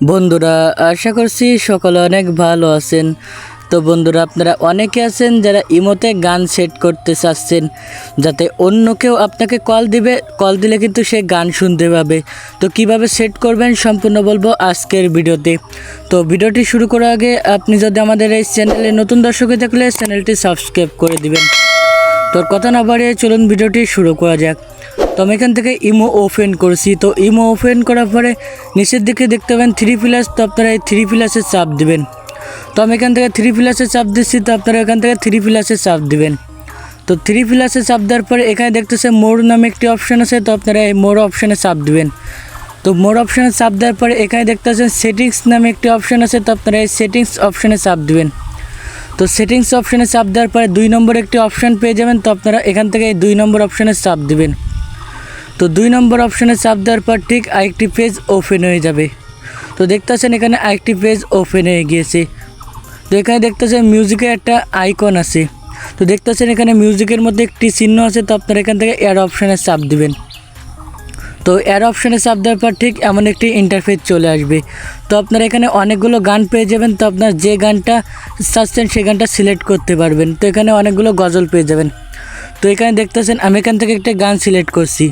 বন্ধুরা, আশা করছি সকলে অনেক ভালো আছেন। তো বন্ধুরা, আপনারা অনেকে আছেন যারা ইমোতে গান সেট করতে চাচ্ছেন, যাতে অন্য কেউ আপনাকে কল দিবে, কল দিলে কিন্তু সে গান শুনতে পাবে। তো কীভাবে সেট করবেন সম্পূর্ণ বলব আজকের ভিডিওতে। তো ভিডিওটি শুরু করার আগে আপনি যদি আমাদের এই চ্যানেলে নতুন দর্শকে থাকলে চ্যানেলটি সাবস্ক্রাইব করে দিবেন। তোর কথা না বাড়িয়ে চলুন ভিডিওটি শুরু করা যাক। তো আমি এখান থেকে ইমো ওপেন করছি। তো ইমো ওপেন করার পরে নিচের দিকে দেখতে পাবেন থ্রি প্লাস তো আপনারা এই থ্রি প্লাসে চাপ দেবেন। তো আমি এখান থেকে থ্রি প্লাসে চাপ দিচ্ছি, তো আপনারা এখান থেকে থ্রি প্লাসে চাপ দেবেন। তো থ্রি প্লাসে চাপ দেওয়ার পরে এখানে দেখতেছে মোর নামে একটি অপশান আছে, তো আপনারা এই মোর অপশানে চাপ দেবেন। তো মোর অপশানে চাপ দেওয়ার পরে এখানে দেখতে দেখতেছেন সেটিংস নামে একটি অপশান আছে, তো আপনারা এই সেটিংস অপশানে চাপ দিবেন। তো সেটিংস অপশানে চাপ দেওয়ার পরে দুই নম্বর একটি অপশান পেয়ে যাবেন। তো আপনারা এখান থেকে এই দুই নম্বর অপশানে চাপ দিবেন। তো দুই নম্বর অপশানে চাপ দেওয়ার পর ঠিক আরেকটি পেজ ওপেন হয়ে যাবে। তো দেখতেছেন এখানে আরেকটি পেজ ওপেন হয়ে গিয়েছে। তো এখানে দেখতেছেন মিউজিকের একটা আইকন আছে। তো দেখতেছেন এখানে মিউজিকের মধ্যে একটি চিহ্ন আছে। তো আপনারা এখান থেকে এয়ার অপশানে চাপ দিবেন। তো এর অপশানে চাপ দেওয়ার পর ঠিক এমন একটি ইন্টারফেস চলে আসবে। তো আপনারা এখানে অনেকগুলো গান পেয়ে যাবেন, তো আপনার যে গানটা চাচ্ছেন সেই গানটা সিলেক্ট করতে পারবেন। তো এখানে অনেকগুলো গজল পেয়ে যাবেন। তো এখানে দেখতেছেন, আমি এখান থেকে একটা গান সিলেক্ট করছি।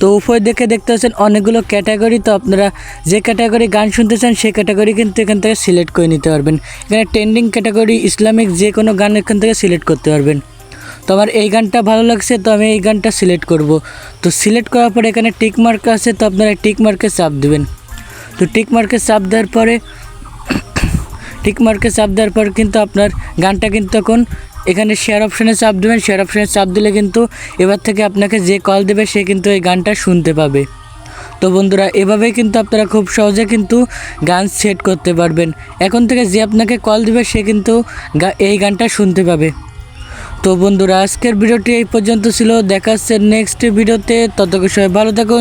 তো উপরে দেখে দেখতে পাচ্ছেন অনেকগুলো ক্যাটাগরি তো আপনারা যে ক্যাটাগরি গান শুনতে চান সেই ক্যাটাগরি কিন্তু এখান থেকে সিলেক্ট করে নিতে পারবেন। এখানে ট্রেন্ডিং ক্যাটাগরি ইসলামিক যে কোনো গান এখান থেকে সিলেক্ট করতে পারবেন। তো আমার এই গানটা ভালো লাগছে, তো আমি এই গানটা সিলেক্ট করব। তো সিলেক্ট করার পরে এখানে টিক মার্ক আছে, তো আপনারা টিক মার্কে চাপ দেবেন। তো টিক মার্কে চাপ দেওয়ার পরে টিক মার্কে চাপ দেওয়ার পর কিন্তু আপনার গানটা কিন্তু এখন এখানে শেয়ার অপশানে চাপ দেবেন। শেয়ার অপশানে চাপ দিলে কিন্তু এবার থেকে আপনাকে যে কল দেবে, সে কিন্তু এই গানটা শুনতে পাবে। তো বন্ধুরা, এভাবেই কিন্তু আপনারা খুব সহজে কিন্তু গান সেট করতে পারবেন। এখন থেকে যে আপনাকে কল দেবে, সে কিন্তু এই গানটা শুনতে পাবে। তো বন্ধুরা, আজকের ভিডিওটি এই পর্যন্ত ছিল। দেখা হচ্ছে নেক্সট ভিডিওতে। ততক্ষণ সবাই ভালো থাকুন।